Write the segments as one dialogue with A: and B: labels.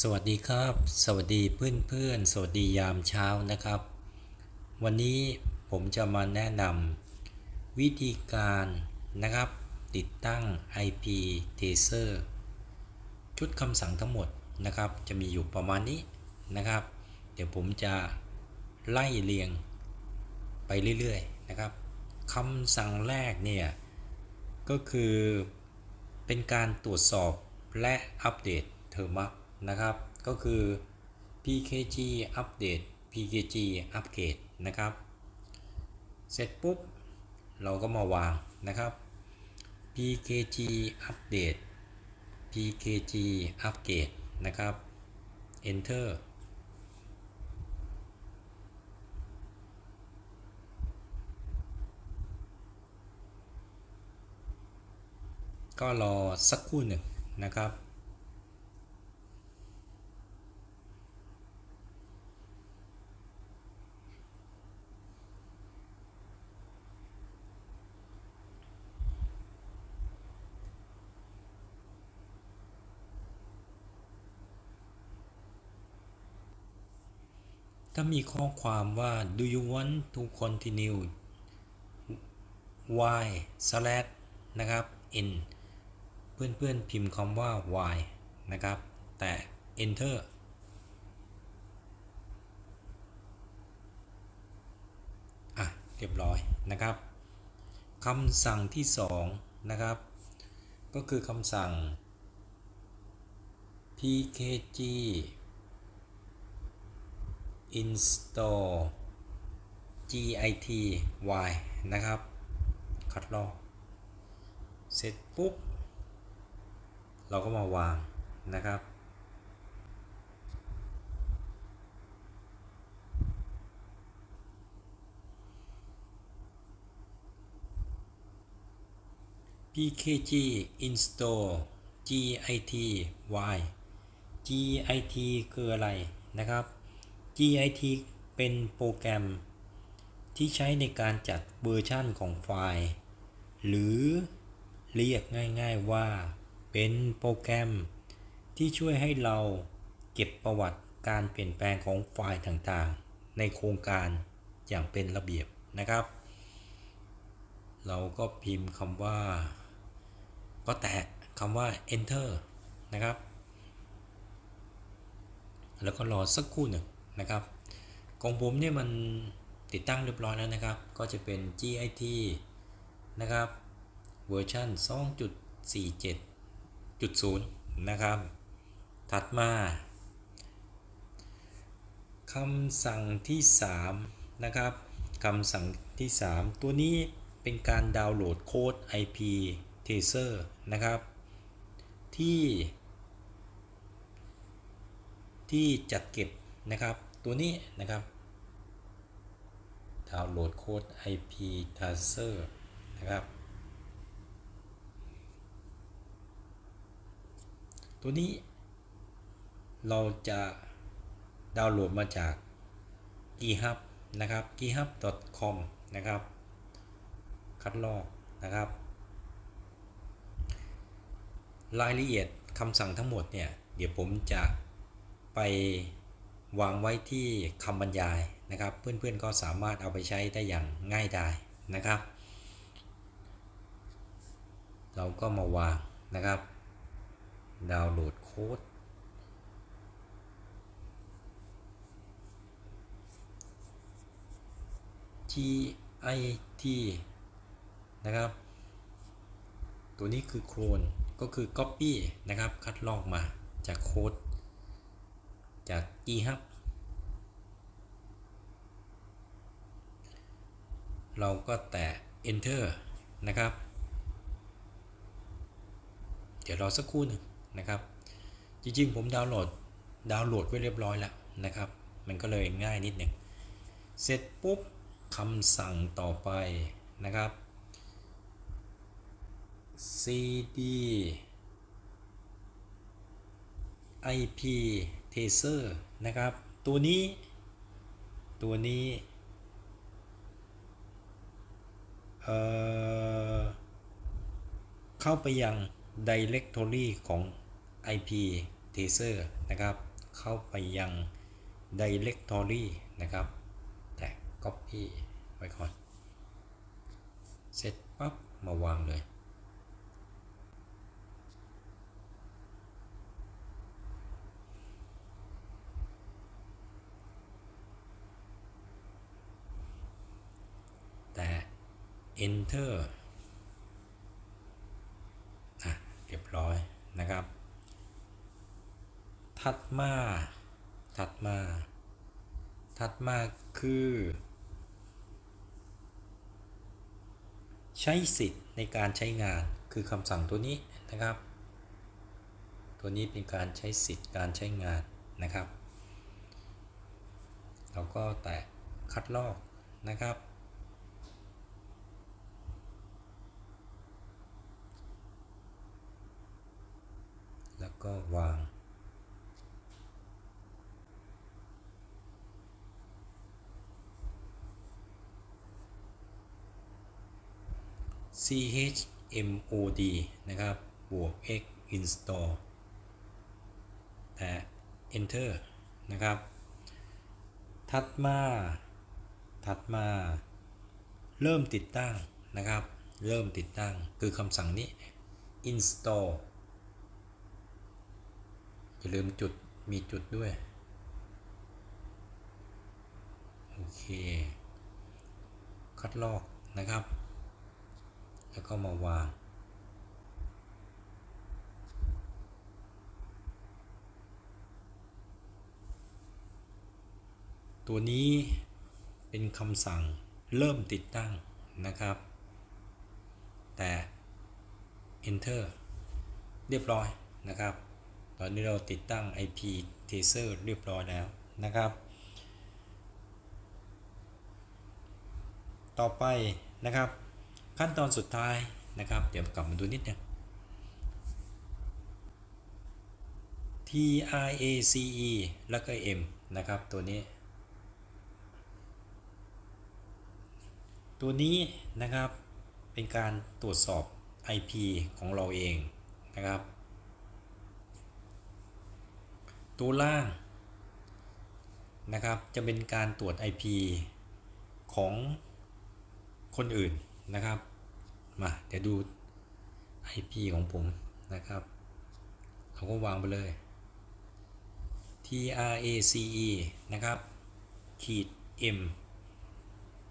A: สวัสดีครับ สวัสดีเพื่อนเพื่อนสวัสดียามเช้านะครับ วันนี้ผมจะมาแนะนำวิธีการนะครับ ติดตั้ง IP Taser ชุดคำสั่งทั้งหมดนะครับ จะมีอยู่ประมาณนี้นะครับ เดี๋ยวผมจะไล่เรียงไปเรื่อยๆนะครับคำสั่งแรกเนี่ย ก็คือเป็นการตรวจสอบและอัปเดตเทอร์มั นะครับ ก็คือ PKG อัปเดต PKG อัปเกรดนะครับ เสร็จปุ๊บ เราก็มาวางนะครับ PKG อัปเดต PKG อัปเกรดนะครับ Enter ก็รอสักครู่หนึ่งนะครับ ถ้ามีข้อความว่า do you want to continue y slash นะครับ n เพื่อนๆพิมพ์คำว่า y นะครับ แต่ enter อะ เรียบร้อยนะครับคำสั่งที่ 2 นะครับ ก็คือคำสั่ง pkg install git y นะครับ คัดลอก เสร็จปุ๊บ เราก็มาวางนะครับ pkg install git y git คืออะไรนะครับ git เป็นโปรแกรม ที่ใช้ในการจัดเวอร์ชันของไฟล์ หรือเรียกง่ายๆว่า เป็นโปรแกรม ที่ช่วยให้เราเก็บประวัติการเปลี่ยนแปลงของไฟล์ต่างๆ ในโครงการอย่างเป็นระเบียบนะครับ เราก็พิมพ์คำว่า ก็แตะคำว่า enter นะครับ แล้วก็รอสักครู่หนึ่ง นะครับของผมเนี่ยมันติดตั้งเรียบร้อยแล้วนะครับ ก็จะเป็น GIT นะครับเวอร์ชัน2.47.0 นะครับ ถัดมาคำสั่งที่ 3 นะครับคำสั่งที่ 3 ตัวนี้เป็นการดาวน์โหลดโค้ด IP Taser นะครับ ที่ ที่จัดเก็บ นะครับ ตัวนี้นะครับดาวน์โหลดโค้ด IP Taser นะครับ ตัวนี้เราจะดาวน์โหลดมาจาก GitHub นะครับ github.com นะครับ คัดลอกนะครับ รายละเอียดคำสั่งทั้งหมดเนี่ย เดี๋ยวผมจะไป วางไว้ที่คำบรรยายนะครับ เพื่อนๆก็สามารถเอาไปใช้ได้อย่างง่ายดายนะครับ เราก็มาวางนะครับ ดาวน์โหลดโค้ด git นะครับ ตัวนี้คือโคลนก็คือ Copy นะครับ คัดลอกมาจากโค้ด จาก g hub เราก็แตะ Enter นะครับ เดี๋ยวรอสักครู่นึงนะครับ จริงๆ ผมดาวน์โหลด ดาวน์โหลดไว้เรียบร้อยแล้วนะครับ มันก็เลยง่ายนิดหนึ่งเสร็จปุ๊บคำสั่งต่อไปนะครับ cd ip taser นะครับ ตัวนี้ ตัวนี้เเข้าไปยัง directory ของ IP Tracer นะครับ เข้าไปยัง Directory นะครับ แต่ Copy ไว้ก่อน เสร็จปั๊บ มาวางเลย แต่ enter อะเรียบร้อยนะครับ ถัดมา ถัดมา ถัดมาคือ ใช้สิทธิ์ในการใช้งานคือคำสั่งตัวนี้นะครับ ตัวนี้เป็นการใช้สิทธิ์การใช้งานนะครับ เราก็แตะคัดลอกนะครับ แล้ วาง chmod นะครับ บวก x install แต่ enter นะครับ ถัดมา ถัดมา เริ่มติดตั้งนะครับ เริ่มติดตั้ง คือคำสั่งนี้ install อย่าลืมจุดมีจุดด้วย โอเค คัดลอกนะครับ แล้วก็มาวางตัวนี้เป็นคำสั่งเริ่มติดตั้งนะครับ แต่ enter เรียบร้อยนะครับ ตอนนี้เราติดตั้ง IP tracer เรียบร้อยแล้วนะครับ ต่อไปนะครับ ขั้นตอนสุดท้ายนะครับ เดี๋ยวกลับมาดูนิดนึง T R A C E แล้วก็ M นะครับ ตัวนี้ ตัวนี้นะครับเป็นการตรวจสอบ IP ของเราเองนะครับ ตัวล่างนะครับ จะเป็นการตรวจ IP ของคนอื่นนะครับ มา เดี๋ยวดู IP ของผมนะครับ เราก็วางไปเลย trace นะครับ ขีด m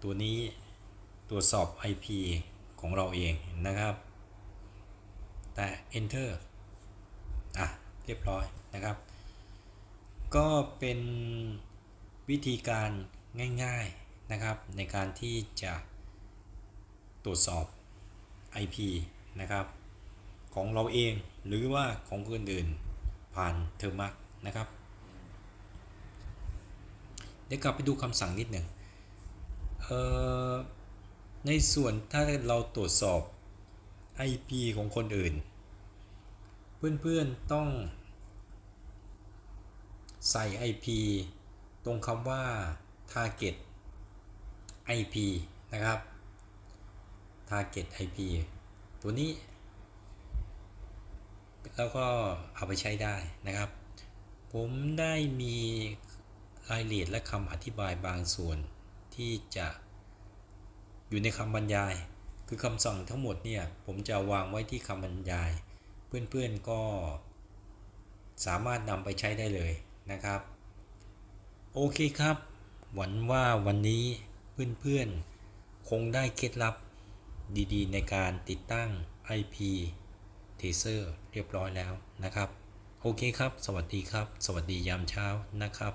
A: ตัวนี้ตรวจสอบ IP ของเราเองนะครับ แต่ enter อะ เรียบร้อยนะครับ ก็เป็นวิธีการง่ายๆนะครับ ในการที่จะตรวจสอบ IP นะครับ ของเราเองหรือว่าของคนอื่นผ่านเทอร์มักนะครับ เดี๋ยวกลับไปดูคำสั่งนิดหนึ่งในส่วนถ้าเราตรวจสอบ IP ของคนอื่น เพื่อนๆต้อง ใส่ IP ตรงคำว่า target IP นะครับ target IP ตัวนี้ แล้วก็เอาไปใช้ได้นะครับ ผมได้มีรายละเอียดและคำอธิบายบางส่วนที่จะอยู่ในคำบรรยาย คือคำสั่งทั้งหมดเนี่ยผมจะวางไว้ที่คำบรรยาย เพื่อนๆก็สามารถนำไปใช้ได้เลย นะครับ โอเคครับ หวังว่าวันนี้เพื่อนๆ คงได้เคล็ดลับดีๆ ในการติดตั้ง IP Tracer เรียบร้อยแล้วนะครับ โอเคครับ สวัสดีครับ สวัสดียามเช้านะครับ